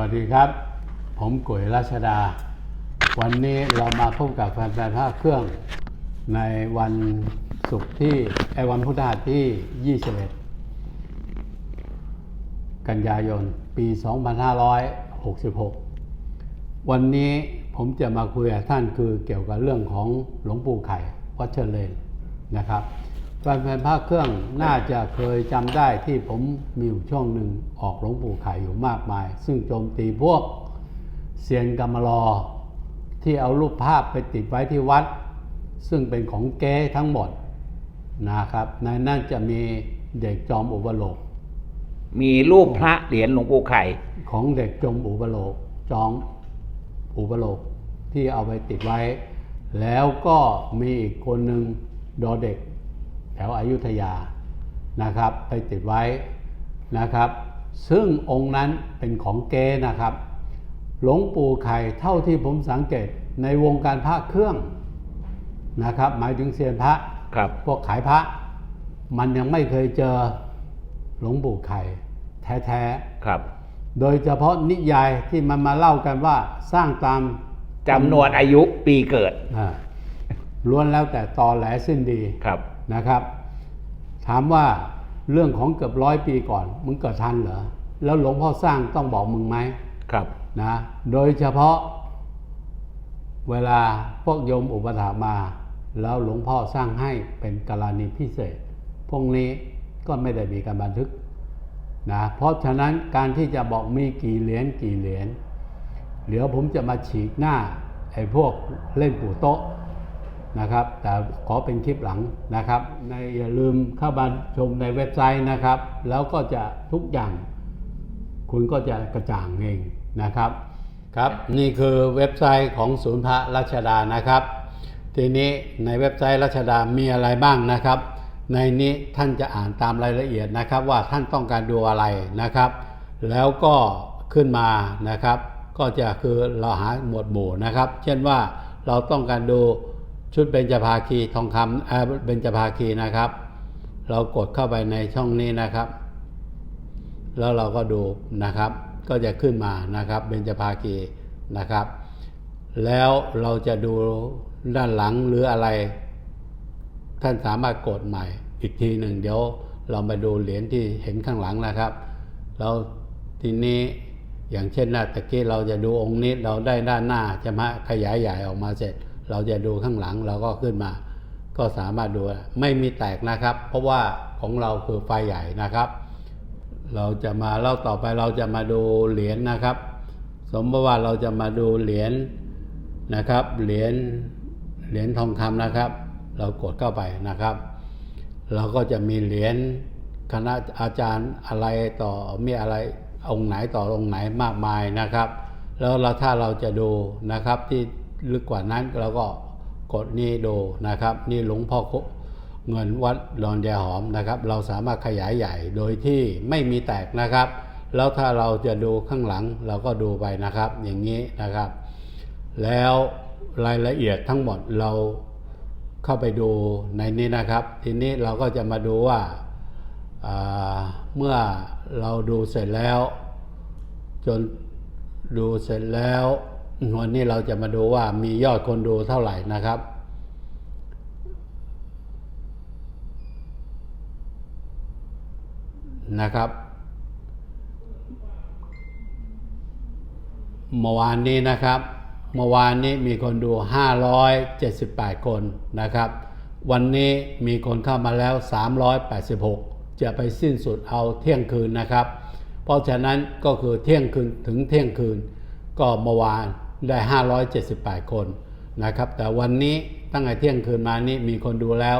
วัสดีครับ ผมกุยรัชดา วันนี้เรามาพบกับแฟนๆภาคเครื่อง ในวันศุกร์ที่ไอวันพุธหัสที่21กันยายน ปี 2566 วันนี้ผมจะมาคุยกับท่านคือเกี่ยวกับเรื่องของหลวงปู่ไข่วัดเชเลนนะครับ แฟนๆภาคเครื่องน่าจะเคยจำได้ที่ผมมีอยู่ช่วงหนึ่งออกหลวงปู่ไข่อยู่มากมาย ซึ่งโจมตีพวกเซียนกรรมลอที่เอารูปภาพไปติดไว้ที่วัด ซึ่งเป็นของเก๊ทั้งหมดนะครับในนั้นจะมีเด็กจอมอุปโลก มีรูปพระเหรียญหลวงปู่ไข่ ของเด็กจมอุปโลกจองอุปโลกที่เอาไปติดไว้ แล้วก็มีอีกคนหนึ่งดอเด็ก แถวอายุทยานะครับ ไปติดไว้นะครับ ซึ่งองค์นั้นเป็นของเก๊นะครับ หลวงปู่ไข่เท่าที่ผมสังเกตในวงการพระเครื่องนะครับ หมายถึงเซียนพระครับพวกขายพระ มันยังไม่เคยเจอหลวงปู่ไข่แท้ๆครับ โดยเฉพาะนิยายที่มันมาเล่ากันว่าสร้างตามจำนวนอายุปีเกิดอ่าล้วนแล้วแต่ตอแหลสิ้นดีครับ นะครับ ถามว่าเรื่องของเกือบร้อยปีก่อน มึงเกิดทันเหรอ แล้วหลวงพ่อสร้างต้องบอกมึงไหมครับนะโดยเฉพาะ เวลาพวกโยมอุปถามา แล้วหลวงพ่อสร้างให้เป็นกรณีพิเศษ พวกนี้ก็ไม่ได้มีการบันทึกนะเพราะฉะนั้นการที่จะบอกมีกี่เหรียญกี่เหรียญเดี๋ยวผมจะมาฉีกหน้าไอ้พวกเล่นปู่โต๊ะ นะครับ แต่ขอเป็นคลิปหลังนะครับในอย่าลืมเข้ามาชมในเว็บไซต์นะครับ แล้วก็จะทุกอย่าง คุณก็จะกระจ่างเองนะครับครับ นี่คือเว็บไซต์ของศูนย์พระรัชดานะครับ ทีนี้ในเว็บไซต์รัชดามีอะไรบ้างนะครับ ในนี้ท่านจะอ่านตามรายละเอียดนะครับ ว่าท่านต้องการดูอะไรนะครับ แล้วก็ขึ้นมานะครับ ก็จะคือเราหาหมวดหมู่นะครับ เช่นว่าเราต้องการดู ชุดเบญจภาคีทองคำเอ่อเบญจภาคีนะครับ เรากดเข้าไปในช่องนี้นะครับ แล้วเราก็ดูนะครับ ก็จะขึ้นมานะครับเบญจภาคีนะครับ แล้วเราจะดูด้านหลังหรืออะไร ท่านสามารถกดใหม่ อีกทีหนึ่งเดี๋ยวเรามาดูเหรียญที่เห็นข้างหลังนะครับเราทีนี้อย่างเช่นหน้าตะกี้เราจะดูองค์นี้เราได้ด้านหน้าจะมาขยายใหญ่ออกมาเสร็จ เราจะดูข้างหลังเราก็ขึ้นมา ก็สามารถดูไม่มีแตกนะครับ เพราะว่าของเราคือไฟใหญ่นะครับ เราจะมาเล่าต่อไปเราจะมาดูเหรียญนะครับ สมมติว่าเราจะมาดูเหรียญนะครับ เหรียญเหรียญทองคำนะครับ เรากดเข้าไปนะครับ เราก็จะมีเหรียญคณะอาจารย์อะไรต่อมีอะไรองค์ไหนต่อองค์ไหนมากมายนะครับ แล้วเราถ้าเราจะดูนะครับที่ ลึกกว่านั้นเราก็กดนี่ดูนะครับ นี่หลวงพ่อเงินวัดดอนแยหอมนะครับ เราสามารถขยายใหญ่โดยที่ไม่มีแตกนะครับ แล้วถ้าเราจะดูข้างหลังเราก็ดูไปนะครับ อย่างนี้นะครับ แล้วรายละเอียดทั้งหมดเราเข้าไปดูในนี้นะครับ ทีนี้เราก็จะมาดูว่าอ่าเมื่อเราดูเสร็จแล้ว จนดูเสร็จแล้ว วันนี้เราจะมาดูว่ามียอดคนดูเท่าไหร่นะครับ นะครับ เมื่อวานนี้นะครับ เมื่อวานนี้มีคนดู 578 คนนะครับ วันนี้มีคนเข้ามาแล้ว 386 จะไปสิ้นสุดเอาเที่ยงคืนนะครับ เพราะฉะนั้นก็คือเที่ยงคืนถึงเที่ยงคืนก็เมื่อวาน ได้ 578 คนนะครับ แต่วันนี้ตั้งแต่เที่ยงคืนมานี้มีคนดูแล้ว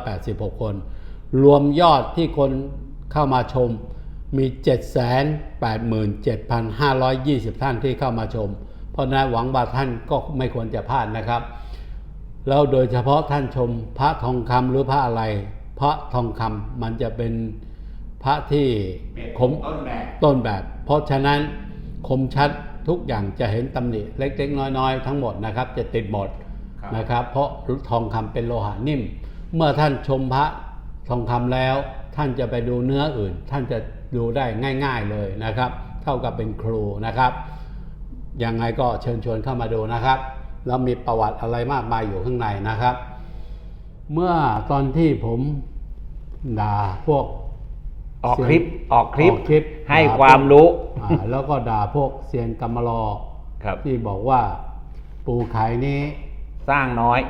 386 คน รวมยอดที่คนเข้ามาชมมี 787,520 ท่านที่เข้ามาชม เพราะฉะนั้นหวังว่าท่านก็ไม่ควรจะพลาดนะครับ แล้วโดยเฉพาะท่านชมพระทองคำหรือพระอะไร พระทองคำมันจะเป็นพระที่คมต้นแบบต้นแบบเพราะฉะนั้นคมชัด ทุกอย่างจะเห็นตำหนิเล็กๆ น้อยๆ ทั้งหมดนะครับจะติดหมดครับนะครับ เพราะทองคำเป็นโลหะนิ่ม เมื่อท่านชมพระทองคำแล้ว ท่านจะไปดูเนื้ออื่น ท่านจะดูได้ง่าย ๆเลยนะครับ เท่ากับเป็นครูนะครับยังไงก็เชิญชวนเข้ามาดูนะครับ แล้วมีประวัติอะไรมากมายอยู่ข้างในนะครับ เมื่อตอนที่ผมด่าพวก ออกคลิปออกคลิปออกคลิปให้ด่าความรู้อ่าแล้วก็ด่าพวกเซียนกรรมลอครับที่บอกว่าปูไข่นี้ สร้างน้อย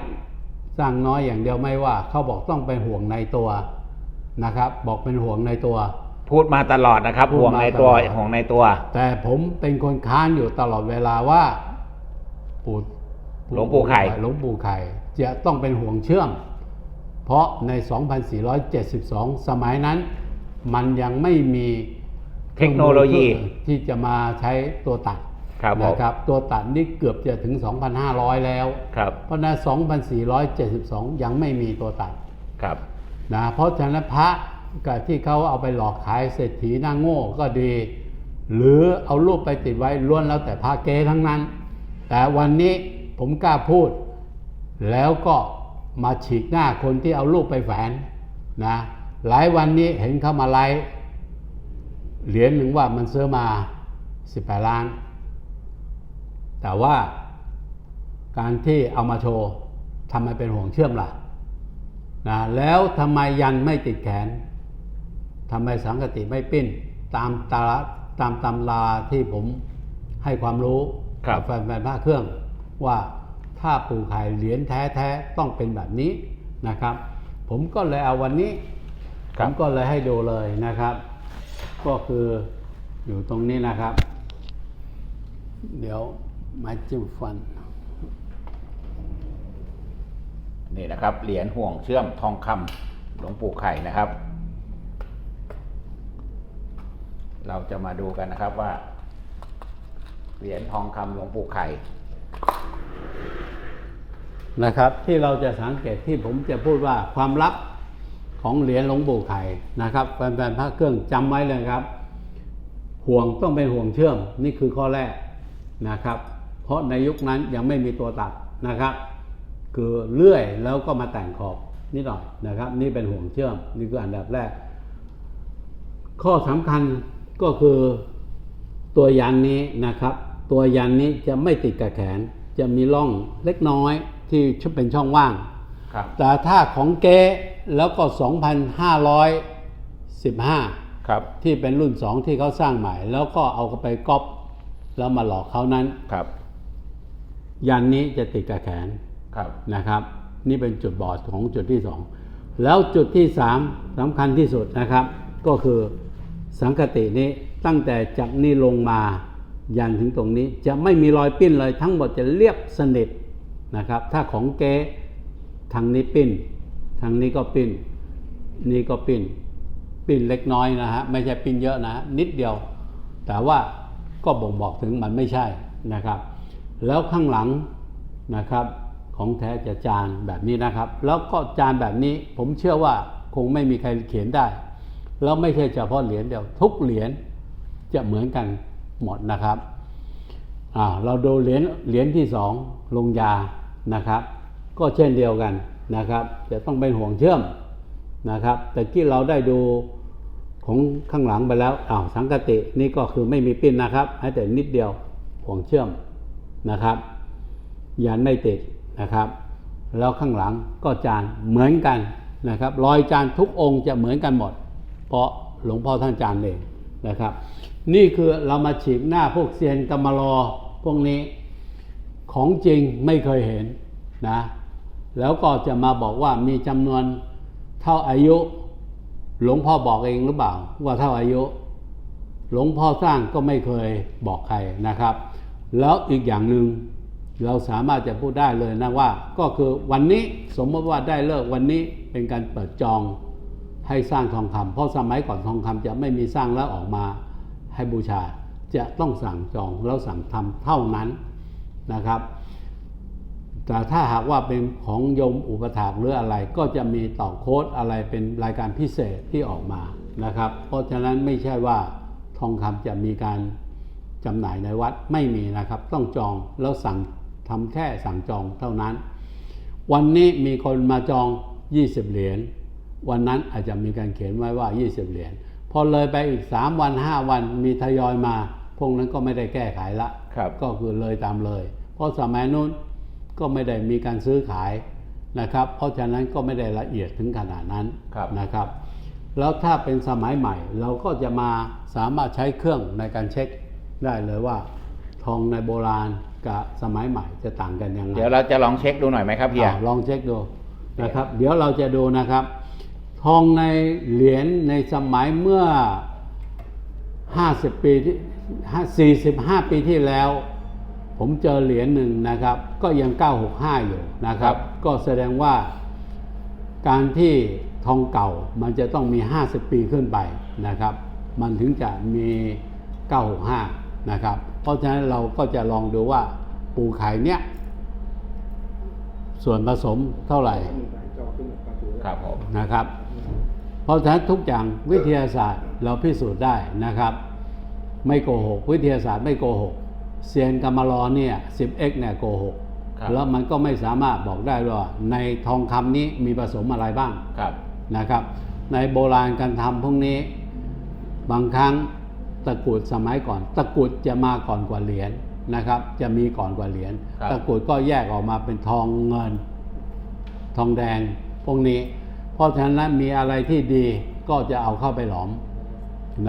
สร้างน้อยอย่างเดียวไม่ว่า เขาบอกต้องเป็นห่วงในตัวนะครับ บอกเป็นห่วงในตัว พูดมาตลอดนะครับพูดห่วงมาในตัวตลอดห่วงในตัว แต่ผมเป็นคนค้านอยู่ตลอดเวลาว่าปู่หลวงปู่ไข่หลวงปู่ไข่จะต้องเป็นห่วงเชื่อม เพราะใน 2472 สมัยนั้น มันยังไม่มีเทคโนโลยีที่จะมาใช้ตัวตัดครับผมนะครับ ตัวตัดนี่เกือบจะถึง 2,500 แล้วครับเพราะนั้น2472 ยังไม่มีตัวตัดครับนะเพราะฉะนั้นพระกับที่เขาเอาไปหลอกขายเศรษฐีหน้าโง่ก็ดี หรือเอารูปไปติดไว้ล้วนแล้วแต่พระเก๊ทั้งนั้น แต่วันนี้ผมกล้าพูด แล้วก็มาฉีกหน้าคนที่เอารูปไปแฝนนะ หลายวันนี้เห็นเขามาไลฟ์เหรียญหนึ่งว่ามันซื้อมา 18 ล้าน แต่ว่าการที่เอามาโชว์ทำไมเป็นห่วงเชื่อมล่ะนะแล้วทำไมยันไม่ติดแขนทำไมสังกติไม่ปิ้น ตามตาตามตำราที่ผมให้ความรู้ครับกัแฟนๆพระเครื่องว่าถ้าปูไข่เหรียญแท้ ๆ ต้องเป็นแบบนี้นะครับ ผมก็เลยเอาวันนี้ค ผรับมก็เลยให้ดูเลยนะครับ ก็คืออยู่ตรงนี้นะครับ เดี๋ยวมาจิ้มฟัน นี่นะครับ เหรียญห่วงเชื่อมทองคำหลวงปู่ไข่นะครับ เราจะมาดูกันนะครับว่า เหรียญทองคำหลวงปู่ไข่นะครับ ที่เราจะสังเกตที่ผมจะพูดว่าความลับ ของเหรียญหลวงปู่ไข่นะครับแฟนๆพระเครื่องจำไว้เลยครับ ห่วงต้องเป็นห่วงเชื่อมนี่คือข้อแรกนะครับ เพราะในยุคนั้นยังไม่มีตัวตัดนะครับ คือเลื่อยแล้วก็มาแต่งขอบนิดหน่อยนะครับ นี่เป็นห่วงเชื่อมนี่คืออันดับแรก ข้อสำคัญก็คือตัวยันนี้นะครับ ตัวยันนี้จะไม่ติดกับแขน จะมีร่องเล็กน้อยที่เป็นช่องว่างครับแต่ถ้าของเก๊ แล้วก็ 2,515 ครับ ที่เป็นรุ่น 2 ที่เขาสร้างใหม่ แล้วก็เอาไปก๊อปแล้วมาหลอกเขานั้นครับ ยันนี้จะติดกับแขนครับนะครับ นี่เป็นจุดบอดของจุดที่สองแล้วจุดที่สามสำคัญที่สุดนะครับ ก็คือสังคตินี้ตั้งแต่จากนี่ลงมายันถึงตรงนี้จะไม่มีรอยปิ้นเลยทั้งหมดจะเรียบสนิทนะครับ ถ้าของเก๊ทางนี้ปิ้น ทางนี้ก็ปิ้น นี่ก็ปิ้น ปิ้นเล็กน้อยนะฮะ ไม่ใช่ปิ้นเยอะนะฮะนิดเดียว แต่ว่าก็บ่งบอกถึงมันไม่ใช่นะครับ แล้วข้างหลังนะครับของแท้จะจานแบบนี้นะครับ แล้วก็จานแบบนี้ผมเชื่อว่าคงไม่มีใครเขียนได้ แล้วไม่ใช่เฉพาะเหรียญเดียวทุกเหรียญจะเหมือนกันหมดนะครับอ่าเราดูเหรียญเหรียญที่สองลงยานะครับ ก็เช่นเดียวกัน นะครับ จะต้องเป็นห่วงเชื่อมนะครับแต่ที่เราได้ดูของข้างหลังไปแล้วอ้าวสังกตินี่ก็คือไม่มีปิ้นนะครับ ให้แต่นิดเดียวห่วงเชื่อมนะครับยันไม่ติดนะครับ แล้วข้างหลังก็จานเหมือนกันนะครับรอยจานทุกองค์จะเหมือนกันหมด เพราะหลวงพ่อท่านจานเองนะครับ นี่คือเรามาฉีกหน้าพวกเซียนกรรมลอพวกนี้ของจริงไม่เคยเห็นนะ แล้วก็จะมาบอกว่ามีจำนวนเท่าอายุ หลวงพ่อบอกเองหรือเปล่าว่าเท่าอายุ หลวงพ่อสร้างก็ไม่เคยบอกใครนะครับ แล้วอีกอย่างหนึ่งเราสามารถจะพูดได้เลยนะว่า ก็คือวันนี้สมมติว่าได้เลิกวันนี้เป็นการเปิดจองให้สร้างทองคำเพราะสมัยก่อนทองคำจะไม่มีสร้างแล้วออกมาให้บูชาจะต้องสั่งจองแล้วสั่งทำเท่านั้นนะครับ แต่ถ้าหากว่าเป็นของโยมอุปถากหรืออะไร ก็จะมีต่อโค้ดอะไรเป็นรายการพิเศษที่ออกมานะครับ เพราะฉะนั้นไม่ใช่ว่าทองคำจะมีการจำหน่ายในวัดไม่มีนะครับ ต้องจองแล้วสั่งทำแค่สั่งจองเท่านั้น วันนี้มีคนมาจอง 20 เหรียญวันนั้นอาจจะมีการเขียนไว้ว่า 20 เหรียญพอเลยไปอีก 3 วัน 5 วันมีทยอยมา พวกนั้นก็ไม่ได้แก้ไขละครับก็คือเลยตามเลย เพราะสมัยนู้น ก็ไม่ได้มีการซื้อขายนะครับ เพราะฉะนั้นก็ไม่ได้ละเอียดถึงขนาดนั้นครับนะครับ แล้วถ้าเป็นสมัยใหม่ เราก็จะมาสามารถใช้เครื่องในการเช็คได้เลยว่า ทองในโบราณกับสมัยใหม่จะต่างกันยังไงเดี๋ยวเราจะลองเช็คดูหน่อยไหมครับเฮียอ่าลองเช็คดูนะครับ เดี๋ยวเราจะดูนะครับ ทองในเหรียญในสมัยเมื่อ 50 ปีที่45 ปีที่แล้ว ผมเจอเหรียญหนึ่งนะครับ ก็ยัง 965 อยู่นะคครัรับบก็แสดงว่าการที่ทองเก่ามันจะต้องมี 50 ปีขึ้นไปนะครับ มันถึงจะมี 965 นะครับ เพราะฉะนั้นเราก็จะลองดูว่าปูไข่เนี้ยส่วนผสมเท่าไหร่ครับผมนะครับ เพราะฉะนั้นทุกอย่างวิทยาศาสตร์เราพิสูจน์ได้นะครับ ไม่โกหก วิทยาศาสตร์ไม่โกหก เซียนกรรมลอเนี่ย 10x เนี่ยโกหกครับแล้วมันก็ไม่สามารถบอกได้ว่าในทองคำนี้มีผสมอะไรบ้างครับนะครับ ในโบราณการทำพวกนี้ บางครั้งตะกรุดสมัยก่อน ตะกรุดจะมาก่อนกว่าเหรียญนะครับ จะมีก่อนกว่าเหรียญครับตะกรุดก็แยกออกมาเป็นทองเงิน ทองแดงพวกนี้ เพราะฉะนั้นมีอะไรที่ดีก็จะเอาเข้าไปหลอม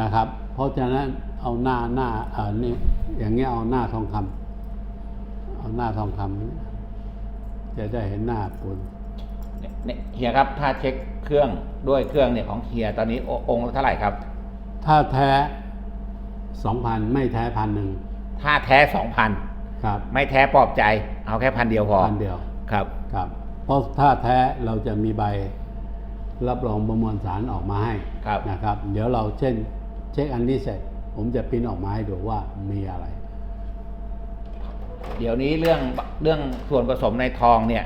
นะครับ เพราะฉะนั้น เอาหน้าหน้าเออนี่อย่างเงี้ยเอาหน้าทองคำเอาหน้าทองคำจะได้เห็นหน้าปูนเนี่ยเฮียครับ ถ้าเช็คเครื่องด้วยเครื่องเนี่ยของเฮียตอนนี้โอองค์ละเท่าไหร่ครับ ถ้าแท้สองพันไม่แท้พันหนึ่งถ้าแท้สองพันครับ ไม่แท้ปลอบใจ เอาแค่พันเดียวพอพันเดียวครับครับเพราะถ้าแท้เราจะมีใบรับรองประมวลสารออกมาให้ครับนะครับ เดี๋ยวเราเช่น เช็คอันนี้เสร็จ ผมจะปริ้นออกมาให้ดูว่ามีอะไร เดี๋ยวนี้เรื่องเรื่องส่วนผสมในทองเนี่ย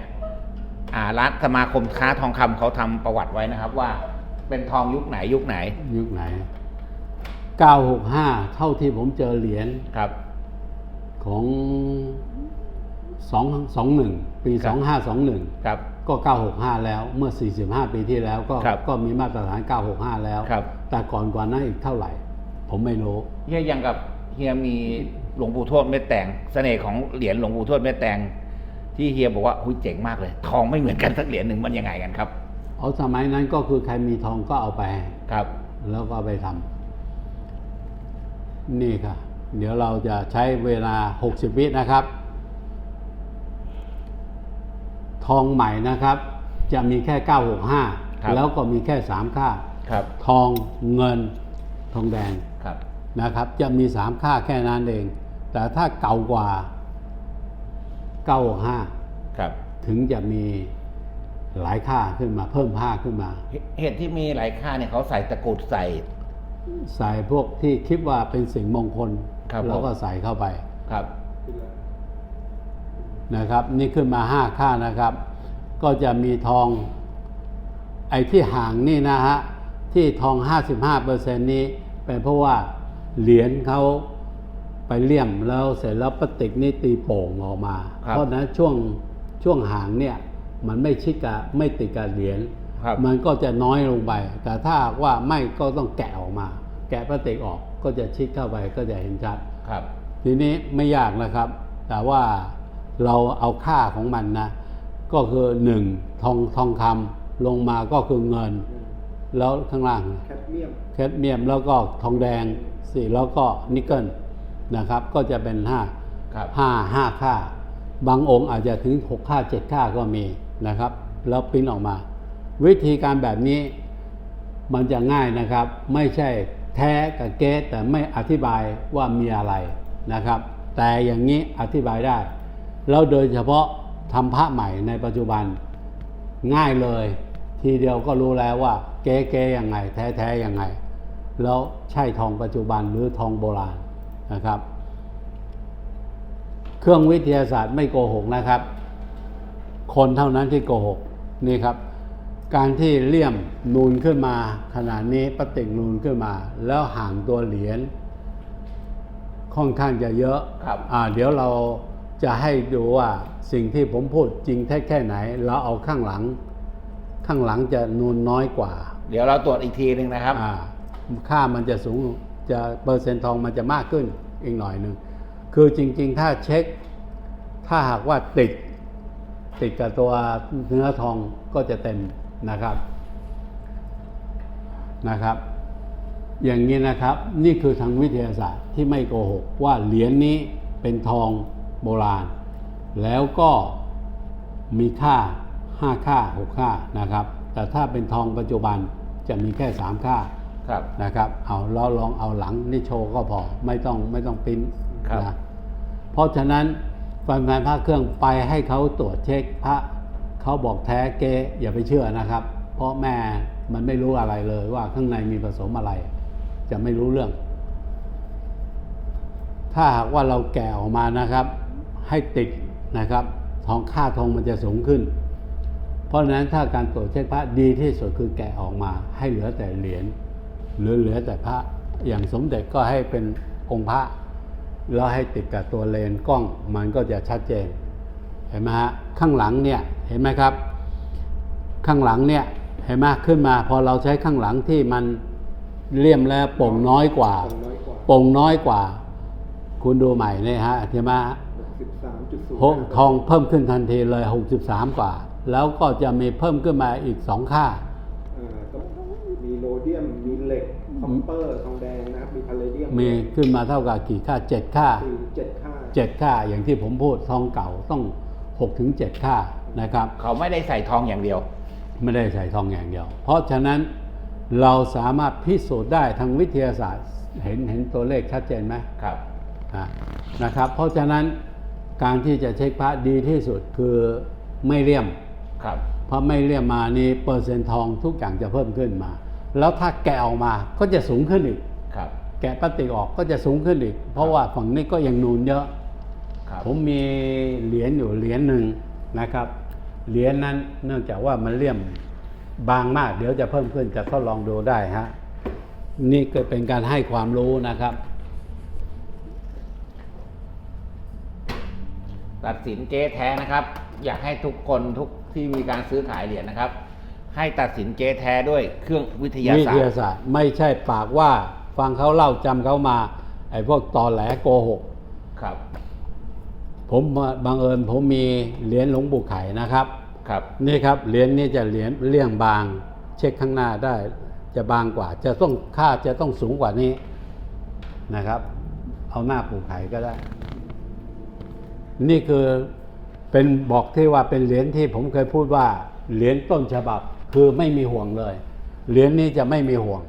อ่าร้านสมาคมค้าทองคำเขาทำประวัติไว้นะครับ ว่าเป็นทองยุคไหนยุคไหน ยุคไหน 965 เท่าที่ผมเจอเหรียญครับ ของ2 21ปีครับ2521ครับก็ 965 แล้วเมื่อ 45 ปีที่แล้วก็ครับก็มีมาตรฐาน 965 แล้วครับแต่ก่อนกว่านั้นอีกเท่าไหร่ ผมไม่รู้เฮียยังกับเฮียมีหลวงปู่ทวดเม็ดแตงเสน่ห์ของเหรียญหลวงปู่ทวดเม็ดแตงที่เฮียบอกว่าหุ้ยเจ๋งมากเลย ทองไม่เหมือนกันสักเหรียญหนึ่งมันยังไงกันครับ เอาสมัยนั้นก็คือใครมีทองก็เอาไปครับ แล้วก็ไปทำนี่ค่ะ เดี๋ยวเราจะใช้เวลา 60 วินะครับ ทองใหม่นะครับ จะมีแค่ครับ965 แล้วก็มีแค่ 3 ค่าครับทองเงินทองแดงครับ นะครับจะมี3ค่าแค่นั้นเอง แต่ถ้าเก่ากว่า965ครับถึงจะมีหลายค่าขึ้นมาเพิ่มค่าขึ้นมา เหเหตุที่มีหลายค่าเนี่ยเขาใส่ตะกรุดใส่ ใส่พวกที่คิดว่าเป็นสิ่งมงคลครับแล้วก็ผมใส่เข้าไปครับนะครับ นี่ขึ้นมาห้าค่านะครับ ก็จะมีทอง ไอ้ที่ห่างนี่นะฮะที่ทอง55%นี้เป็น เพราะว่าเหรียญเขาไปเลี่ยมแล้วเสร็จแล้วพลาสติกนี่ตีโป่งออกมาครับเพราะฉะนั้นช่วงช่วงห่างเนี่ยมันไม่ชิดกับไม่ติดกับเหรียญครับมันก็จะน้อยลงไป แต่ถ้าหากว่าไม่ก็ต้องแกะออกมา แกะพลาสติกออกก็จะชิดเข้าไปก็จะเห็นชัดครับ ทีนี้ไม่ยากนะครับ แต่ว่าเราเอาค่าของมันนะ ก็คือหนึ่งทองทองคำลงมาก็คือเงิน แล้วข้างล่างแคดเมียมแคดเมียมแล้วก็ทองแดงสี่แล้วก็นิกเกิลนะครับก็จะเป็นห้าครับห้าห้าค่า บางองค์อาจจะถึงหกค่าเจ็ดค่าก็มีนะครับ แล้วปริ้นออกมา วิธีการแบบนี้มันจะง่ายนะครับ ไม่ใช่แท้กับเก๊แต่ไม่อธิบายว่ามีอะไรนะครับ แต่อย่างนี้อธิบายได้ แล้วโดยเฉพาะทำพระใหม่ในปัจจุบัน ง่ายเลย ทีเดียวก็รู้แล้วว่า เก๊เก๊ยังไง แท้แท้ยังไง แล้วใช่ทองปัจจุบันหรือทองโบราณนะครับ เครื่องวิทยาศาสตร์ไม่โกหกนะครับ คนเท่านั้นที่โกหกนี่ครับ การที่เลี่ยมนูนขึ้นมา ขนาดนี้ปฏิกนูนขึ้นมา แล้วห่างตัวเหรียญค่อนข้างจะเยอะครับอ่าเดี๋ยวเราจะให้ดูว่าสิ่งที่ผมพูดจริงแท้แค่ไหน เราเอาข้างหลัง ข้างหลังจะนูนน้อยกว่า เดี๋ยวเราตรวจอีกทีหนึ่งนะครับอ่าค่ามันจะสูงจะเปอร์เซ็นต์ทองมันจะมากขึ้นอีกหน่อยหนึ่งคือจริง ๆ ถ้าเช็ค ถ้าหากว่าติด ติดกับตัวเนื้อทองก็จะเต็มนะครับนะครับ อย่างนี้นะครับนี่คือทางวิทยาศาสตร์ที่ไม่โกหกว่าเหรียญนี้เป็นทองโบราณ แล้วก็มีค่า 5 ค่า 6 ค่านะครับ แต่ถ้าเป็นทองปัจจุบันจะมีแค่ 3 ค่าครับนะครับเอาเราลองเอาหลังนี่โชว์ก็พอไม่ต้องไม่ต้องปริ้นครับนะเพราะฉะนั้นแฟนๆพระเครื่องไปให้เขาตรวจเช็คพระเขาบอกแท้เกอย่าไปเชื่อนะครับ เพราะแม่มันไม่รู้อะไรเลยว่าข้างในมีผสมอะไร จะไม่รู้เรื่อง ถ้าหากว่าเราแกะออกมานะครับ ให้ติดนะครับ ทองค่าทองมันจะสูงขึ้น เพราะฉะนั้นถ้าการตรวจเช็คพระดีที่สุดคือแกะออกมา ให้เหลือแต่เหรียญหรือเหลือแต่พระอย่างสมเด็จก็ให้เป็นองค์พระแล้วให้ติดกับตัวเลนส์กล้องมันก็จะชัดเจน เห็นไหมฮะข้างหลังเนี่ยเห็นไหมครับ ข้างหลังเนี่ยเห็นไหมขึ้นมา พอเราใช้ข้างหลังที่มันเลี่ยมแล้วโป่งน้อยกว่าตรงน้อยกว่าโป่งน้อยกว่า คุณดูใหม่เนี่ยฮะเห็นไหมฮะ63.0หกทองเพิ่มขึ้นทันทีเลย63กว่า แล้วก็จะมีเพิ่มขึ้นมาอีก2ค่าอ่าก็มีโรเดียม มีเหล็กคอปเปอร์ทองแดงนะครับมีพาเลเดียมมีขึ้นมาเท่ากับกี่ค่า7ค่าสี่เจ็ดค่า7ค่าอย่างที่ผมพูดทองเก่าต้อง6ถึง7ค่านะครับ เขาไม่ได้ใส่ทองอย่างเดียว ไม่ได้ใส่ทองอย่างเดียว เพราะฉะนั้นเราสามารถพิสูจน์ได้ทางวิทยาศาสตร์เห็นเห็นตัวเลขชัดเจนไหมครับอะนะครับ เพราะฉะนั้นการที่จะเช็คพระดีที่สุดคือไม่เลี่ยม ครับเพราะไม่เลี่ยมมานี่เปอร์เซ็นต์ทองทุกอย่างจะเพิ่มขึ้นมา แล้วถ้าแกะออกมาก็จะสูงขึ้นอีกครับแกะพลาสติกออกก็จะสูงขึ้นอีก เพราะว่าฝั่งนี้ก็ยังนูนเยอะครับผมมีเหรียญอยู่เหรียญหนึ่งนะครับ เหรียญนั้นเนื่องจากว่ามันเลี่ยมบางมาก เดี๋ยวจะเพิ่มขึ้นจะทดลองดูได้ฮะ นี่ก็เป็นการให้ความรู้นะครับ ตัดสินเจ๊แท้นะครับ อยากให้ทุกคนทุก ที่มีการซื้อขายเหรียญนะครับ ให้ตัดสินเจ๊แท้ด้วยเครื่องวิทยาวิศาทสตยาร์ ศาสตร์ไม่ใช่ปากว่าฟังเขาเล่าจำเขามา ไอ้พวกตอแหลโกหก ครับ ผมบังเอิญผมมีเหรียญหลวงปู่ไข่นะครับ ครับ นี่ครับเหรียญนี้จะเหรียญเลี่ยงบาง เช็คข้างหน้าได้จะบางกว่า จะต้องค่าจะต้องสูงกว่านี้นะครับ เอาหน้าปู่ไข่ก็ได้ นี่คือ เป็นบอกที่ว่าเป็นเหรียญที่ผมเคยพูดว่าเหรียญต้นฉบับคือไม่มีห่วงเลย เหรียญนี้จะไม่มีห่วง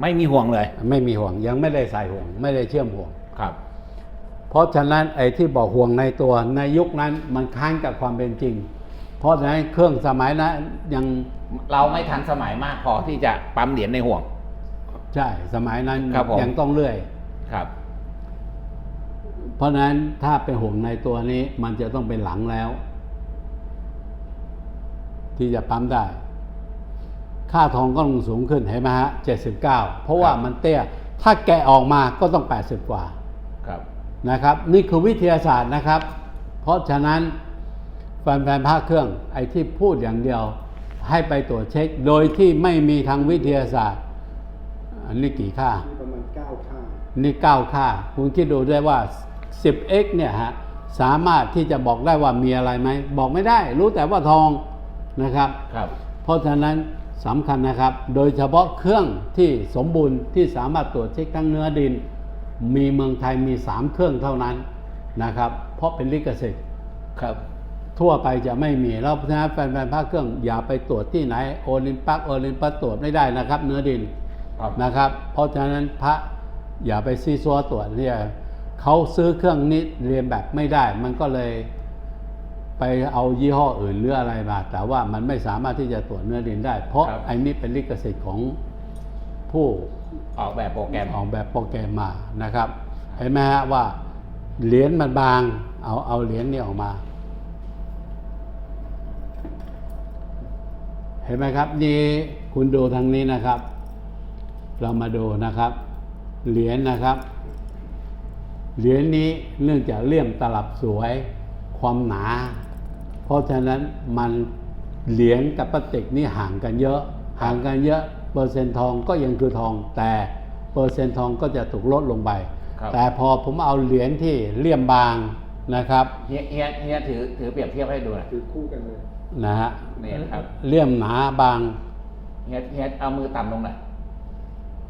ไม่มีห่วงเลย ไม่มีห่วงยังไม่ได้ใส่ห่วง ไม่ได้เชื่อมห่วงครับ เพราะฉะนั้นไอ้ที่บอกห่วงในตัวในยุคนั้นมันค้านกับความเป็นจริง เพราะฉะนั้นเครื่องสมัยนั้นยังเราไม่ทันสมัยมากพอที่จะปั๊มเหรียญในห่วง ใช่สมัยนั้นครับผม ยังต้องเลื่อย ครับเพ ราะฉะนั้นถ้าเป็นห่วงในตัวนี้มันจะต้องเป็นหลังแล้ว ที่จะปั๊มได้ ค่าทองก็ลงสูงขึ้นเห็นไหมฮะเจ็ดสิบเก้าเพราะว่าครับมันเตี้ยถ้าแกะออกมาก็ต้องแปดสิบกว่าครับนะครับ นี่คือวิทยาศาสตร์นะครับ เพราะฉะนั้นแฟนๆภาคเครื่องไอ้ที่พูดอย่างเดียวให้ไปตรวจเช็ค โดยที่ไม่มีทางวิทยาศาสตร์อันนี้กี่ค่ามีประมาณ9ค่า นี่9ค่า คุณคิดดูได้ว่า 10x เนี่ยฮะสามารถที่จะบอกได้ว่ามีอะไรไหม บอกไม่ได้ รู้แต่ว่าทองนะครับครับ เพราะฉะนั้นสำคัญนะครับ โดยเฉพาะเครื่องที่สมบูรณ์ที่สามารถตรวจเช็คทั้งเนื้อดิน มีเมืองไทยมี 3 เครื่องเท่านั้นนะครับ เพราะเป็นลิขสิทธิ์ครับทั่วไปจะไม่มีแล้วเพราะฉะนั้นแฟนๆภาคเครื่องอย่าไปตรวจที่ไหนโอลิมปัสโอลิมปัสตรวจไม่ได้นะครับ เนื้อดินครับนะครับ เพราะฉะนั้นพระอย่าไปซีซัวตรวจเนี่ย เขาซื้อเครื่องนี้เรียนแบบไม่ได้ มันก็เลยไปเอายี่ห้ออื่นหรืออะไรมา แต่ว่ามันไม่สามารถที่จะตรวจเนื้อดินได้ เพราะครับ ไอ้นี้เป็นลิขสิทธิ์ของผู้ ออกแบบโปรแกรม ออกแบบโปรแกรมมานะครับ เห็นไหมฮะว่าเหรียญมันบาง เอาเอาเหรียญนี่ออกมา เห็นไหมครับ นี่คุณดูทางนี้นะครับ เรามาดูนะครับ เหรียญนะครับ เหรียญนี้เนื่องจากเลี่ยมตลับสวยความหนา เพราะฉะนั้นมันเหรียญกับพลาสติกนี่ห่างกันเยอะ ห่างกันเยอะ เปอร์เซ็นต์ทองก็ยังคือทอง แต่เปอร์เซ็นต์ทองก็จะถูกลดลงไปครับแต่พอผมเอาเหรียญที่เลี่ยมบางนะครับเฮียเฮียเฮียถือถือเปรียบเทียบให้ดูหน่อยคือคู่กันเลยนะฮะเนี่ยครับเลี่ยมหนาบางเฮียเฮียเอามือต่ำลงหน่อย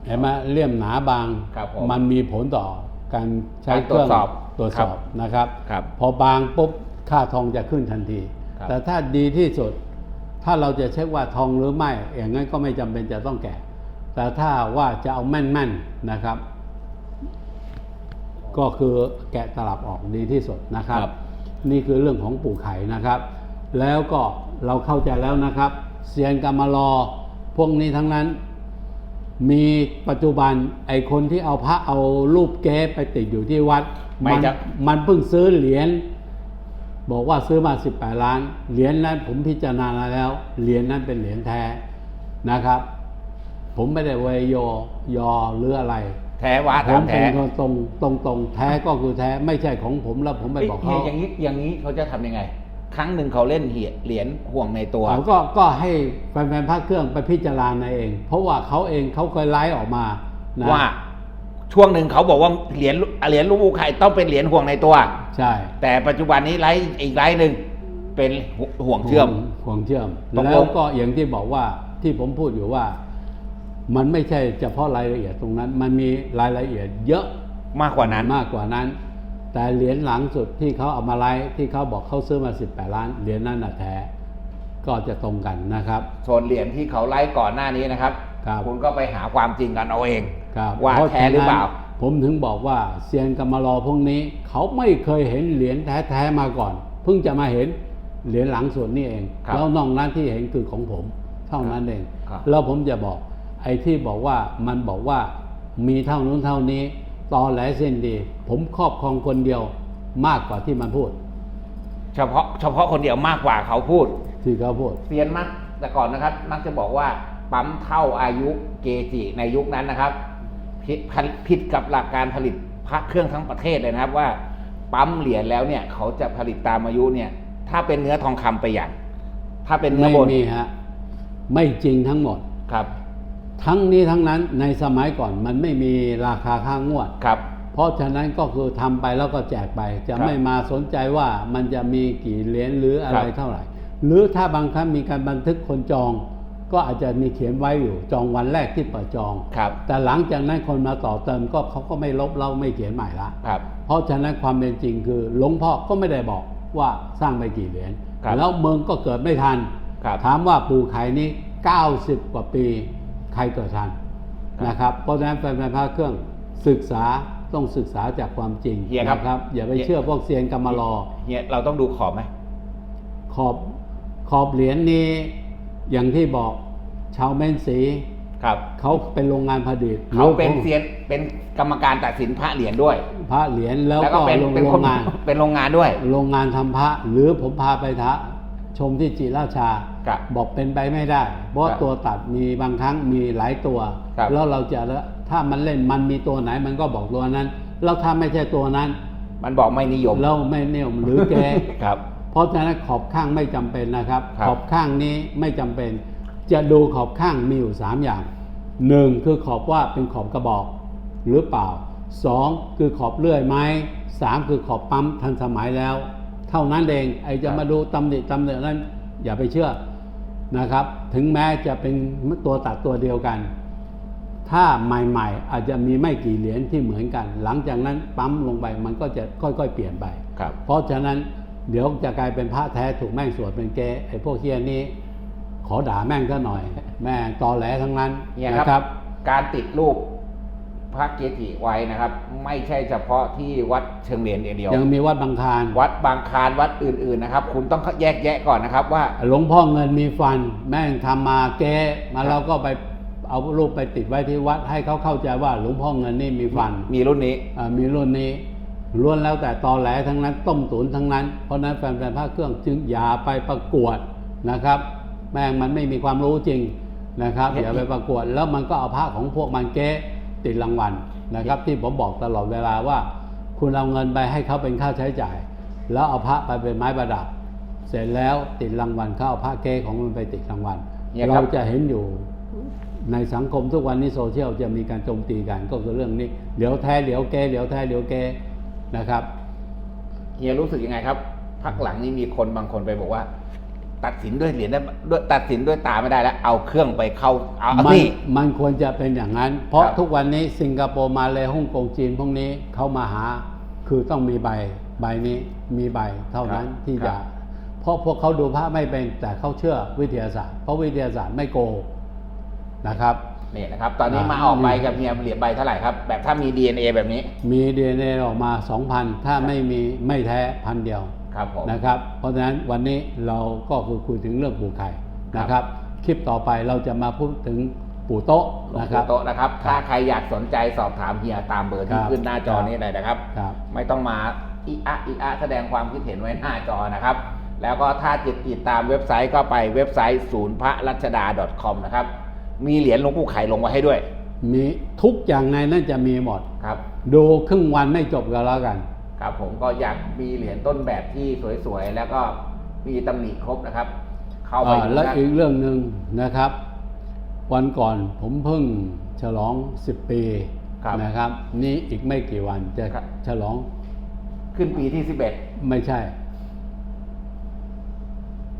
เห็นไหมเลี่ยมหนาบางครับผมมันมีผลต่อ การใช้การเคตรวรื่จองสอบตรวจคสรับอบนะครับครับ พอบางปุ๊บค่าทองจะขึ้นทันทีครับแต่ถ้าดีที่สุด ถ้าเราจะเช็คว่าทองหรือไม่อย่างนั้นก็ไม่จำเป็นจะต้องแกะ แต่ถ้าว่าจะเอาแม่นๆนะครับ ก็คือแกะตลับออกดีที่สุดนะครับครับนี่คือเรื่องของปู่ไข่นะครับ แล้วก็เราเข้าใจแล้วนะครับเซียนกรรมารอพวกนี้ทั้งนั้น มีปัจจุบันไอคนที่เอาพระเอารูปเก๊ไปติดอยู่ที่วัด ไม่มันจะ มันเพิ่งซื้อเหรียญบอกว่าซื้อมา 18 ล้าน เหรียญนั้นผมพิจารณาแล้ว เหรียญนั้นเป็นเหรียญแท้นะครับ ผมไม่ได้เวยโยยอหรืออะไร แท้ว่าผถามมแท้เป็นคนตรงตรงตรงแท้ก็คือแท้ไม่ใช่ของผมแล้วผมไปบอกเฮีเขายอย่างนี้อย่างนี้เขาจะทำยังไง ครั้งหนึ่งเขาเล่นเหียเหรียญห่วงในตัวเขาก็ก็ให้แฟนๆพระเครื่องไปพิจารณาเอง เพราะว่าเขาเองเขาเคยไลฟ์ออกมานะว่าช่วงหนึ่งเขาบอกว่าเหรียญเหรียญลูกอูไข่ต้องเป็นเหรียญห่วงในตัว ใช่ แต่ปัจจุบันนี้ไลฟ์อีกไลฟ์หนึ่งเป็นห่วงเชื่อมห่วงเชื่อมตกลงแล้วก็อย่างที่บอกว่าที่ผมพูดอยู่ว่า มันไม่ใช่เฉพาะรายละเอียดตรงนั้น มันมีรายละเอียดเยอะมากกว่านั้นมากกว่านั้น แต่เหรียญหลังสุดที่เขาเอามาไลฟ์ที่เขาบอกเขาซื้อมา 18 ล้านเหรียญนั้นน่ะแท้ก็จะตรงกันนะครับ ส่วนเหรียญที่เขาไลฟ์ก่อนหน้านี้นะครับครับณก็ไปหาความจริงกันเอาเองครับว่าเพะแท้หรือเปล่าฉะนั้นผมถึงบอกว่าเซียนกรรมารอพวกนี้ เขาไม่เคยเห็นเหรียญแท้ๆมาก่อน เพิ่งจะมาเห็นเหรียญหลังส่วนนี้เองครับแล้วนอกนั้นที่เห็นคือของผมเท่านั้นเอง ครับ แล้วผมจะบอกไอ้ที่บอกว่ามันบอกว่ามีเท่านู้นเท่านี้ ตอแหลเส้นดี ผมครอบครองคนเดียวมากกว่าที่มันพูด เฉพาะเฉพาะคนเดียวมากกว่าเขาพูดที่เขาพูด เซียนมักแต่ก่อนนะครับ มักจะบอกว่าปั๊มเท่าอายุเกจิในยุคนั้นนะครับผิดผิดกับหลักการผลิตพระเครื่องทั้งประเทศเลยนะครับว่า ปั๊มเหรียญแล้วเนี่ย เขาจะผลิตตามอายุเนี่ย ถ้าเป็นเนื้อทองคำไปอย่าง ถ้าเป็นเนื้อไม่บนมีฮะไม่จริงทั้งหมดครับ ทั้งนี้ทั้งนั้นในสมัยก่อนมันไม่มีราคาค่างวด ครับ เพราะฉะนั้นก็คือทำไปแล้วก็แจกไป จะครับไม่มาสนใจว่ามันจะมีกี่เหรียญหรืออะไรครับเท่าไหร่ หรือถ้าบางครั้งมีการบันทึกคนจอง ก็อาจจะมีเขียนไว้อยู่จองวันแรกที่เปิดจอง ครับ แต่หลังจากนั้นคนมาต่อเติมก็เขาก็ไม่ลบเราไม่เขียนใหม่ละครับ เพราะฉะนั้นความเป็นจริงคือหลวงพ่อก็ไม่ได้บอกว่าสร้างไปกี่เหรียญครับแล้วเมืองก็เกิดไม่ทันครับถามว่าปู่ไข่นี้ 90 กว่าปี ใครเกิดทันครับนะครับเพราะฉะนั้นแฟนๆพระเครื่องศึกษาต้องศึกษาจากความจริงเฮียครับ นะครับ อย่าไปเฮียเชื่อพวกเซียนกรรมารอเฮียเราต้องดูขอบไหม ขอบขอบเหรียญนี้อย่างที่บอกชาวแม่นสีครับ เขาเป็นโรงงานผลิตเขาเป็นเซียนเป็นกรรมการตัดสินพระเหรียญด้วย พระเหรียญแล้วแล้วก็ก็เป็นโรงเป็นโรคนงงาน เป็นโรงงานด้วย โรงงานทำพระ หรือผมพาไปทะ ชมที่จิราชา ครับบอกเป็นไปไม่ได้ เพราะครับตัวตัดมีบางครั้งมีหลายตัว ครับ แล้วเราจะถ้ามันเล่นมันมีตัวไหนมันก็บอกตัวนั้น แล้วถ้าไม่ใช่ตัวนั้น มันบอกไม่นิยมเราไม่เนียมหรือแก ครับ เพราะฉะนั้นขอบข้างไม่จำเป็นนะครับ ครับขอบข้างนี้ไม่จำเป็น จะดูขอบข้างมีอยู่สามอย่างหนึ่งคือขอบว่าเป็นขอบกระบอกหรือเปล่าสองคือขอบเลื่อยไม้สามคือขอบปั๊มทันสมัยแล้ว เท่านั้นเองไอจะมาดูตำหนิตำหนินั้น อย่าไปเชื่อนะครับ ถึงแม้จะเป็นตัวตัดตัวเดียวกัน ถ้าใหม่ๆ อาจจะมีไม่กี่เหรียญที่เหมือนกัน หลังจากนั้นปั๊มลงไปมันก็จะค่อยๆ เปลี่ยนไปครับเพราะฉะนั้นเดี๋ยวจะกลายเป็นพระแท้ถูกแม่งสวดเป็นเกไอ้พวกเฮียนี้ ขอด่าแม่งซะหน่อย แม่งตอแหลทั้งนั้นเนี่ยนะคครัรับบการติดรูป พระเกจิไว้นะครับ ไม่ใช่เฉพาะที่วัดเชิงเรียนอย่างเดียว ยังมีวัดบางคารวัดบางคลานวัดอื่นๆนะครับ คุณต้องแยกแยะก่อนนะครับว่า หลวงพ่อเงินมีฟัน แม่งทำมาเกมาเราก็ไปเอารูปไปติดไว้ที่วัดให้เขาเข้าใจว่าหลวงพ่อเงินนี่มีฟัน มีรุ่นนี้อ่ามีรุ่นนี้ล้วนแล้วแต่ตอแหลทั้งนั้น ต้มตุ๋นทั้งนั้น เพราะฉะนั้นแฟนๆพระเครื่องจึงอย่าไปประกวดนะครับ แม่งมันไม่มีความรู้จริงนะครับเห็นอย่าไปประกวดแล้วมันก็เอาผ้าของพวกมันเก๊ ติดรางวัลนะครับ ที่ผมบอกตลอดเวลาว่า คุณเอาเงินไปให้เขาเป็นค่าใช้จ่าย แล้วเอาพระไปเป็นไม้ประดับ เสร็จแล้วติดรางวัลเขาเอาผ้าเก๊ของมันไปติดรางวัลเนี่ยครับเราจะเห็นอยู่ในสังคมทุกวันนี้โซเชียลจะมีการโจมตีกันก็คือเรื่องนี้เหลียวแท้เหลียวแกเหลียวแท้เหลียวแกนะครับเฮียรู้สึกยังไงครับพักหลังนี้มีคนบางคนไปบอกว่า ตัดสินด้วยเหรียญได้ด้วยตัดสินด้วยตาไม่ได้แล้ว เอาเครื่องไปเข้าเอาเอามันนี่ มันควรจะเป็นอย่างนั้น เพราะครับ ทุกวันนี้สิงคโปร์มาเลยฮ่องกงจีนพวกนี้เขามาหาคือต้องมีใบใบนี้มีใบเท่านั้นที่จะ เพราะพวกเขาดูพระไม่เป็นแต่เขาเชื่อวิทยาศาสตร์ เพราะวิทยาศาสตร์ไม่โกหกนะครับ นี่นะครับ ตอนนี้อ่ามมาออกใบนี่กับเฮียเหรียญใบเท่าไหร่ครับ แบบถ้ามี DNA แบบนี้ มี DNA ออกมา 2,000 ถ้าไม่มีไม่แท้พันเดียวครับผมนะครับ เพราะฉะนั้นวันนี้เราก็คือคุยถึงเรื่องปู่ไข่นะครับ คลิปต่อไปเราจะมาพูดถึงปู่โต๊ะหลวงนะครับปู่โต๊ะนะครับครับ ถ้าใครอยากสนใจสอบถามเฮียตามเบอร์ที่ครับขึ้นหน้าจอนี้เลยนะครับครับ ไม่ต้องมาอีอะอีอะแสดงความคิดเห็นไว้หน้าจอนะครับ แล้วก็ถ้าจิตติดตามเว็บไซต์ก็ไปเว็บไซต์ศูนย์พระรัชดา .com นะครับ มีเหรียญหลวงปู่ไข่ลงไว้ให้ด้วย มีทุกอย่างในนั้นจะมีหมด ครับ ดูครึ่งวันไม่จบกันแล้วกัน ครับผมก็อยากมีเหรียญต้นแบบที่สวยๆ แล้วก็มีตำหนิครบนะครับ เข้าไปอ่าดูและนะอีกเรื่องหนึ่งนะครับ วันก่อนผมเพิ่งฉลอง 10 ปีครับ นะครับ นี่อีกไม่กี่วันจะครับ ฉลองขึ้นปีที่สิบเอ็ดไม่ใช่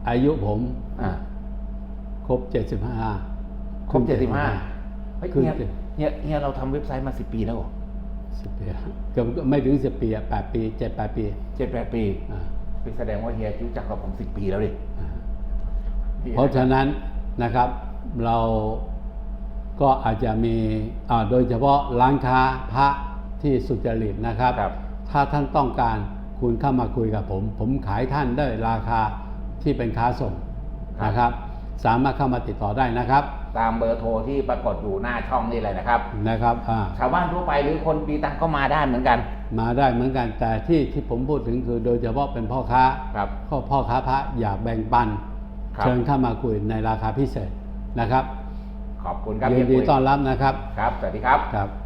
อายุผมอ่าครบ 75 ครบเจ็ดสิบห้าเฮ้ยขึ้นเฮียเจ็ดเฮียเฮียเราทำเว็บไซต์มาสิบปีแล้วเหรอสิบปีเกือบไม่ถึง10ปีอะ8ปี7 8ปีเจ็ดแปดปีอ่าแสดงว่าเฮียรู้จักกับผมสิบปีแล้วดิอ่าเพราะฉะนั้นนะครับเราก็อาจจะมีอ่าโดยเฉพาะร้านค้าพระที่สุจริตนะครับครับถ้าท่านต้องการคุณเข้ามาคุยกับผม ผมขายท่านได้ราคาที่เป็นค้าส่งนะครับ สามารถเข้ามาติดต่อได้นะครับ ตามเบอร์โทรที่ปรากฏอยู่หน้าช่องนี่เลยนะครับ นะครับอ่าชาวบ้านทั่วไปหรือคนปีตังก็มาได้เหมือนกัน มาได้เหมือนกันแต่ที่ที่ผมพูดถึงคือโดยเฉพาะเป็นพ่อค้าครับพ่อพ่อค้าพระอยากแบ่งปัน ครับ เชิญเข้ามาคุยในราคาพิเศษนะครับขอบคุณครับยินดีเฮียปุ๋ยต้อนรับนะครับ ครับ สวัสดีครับ ครับ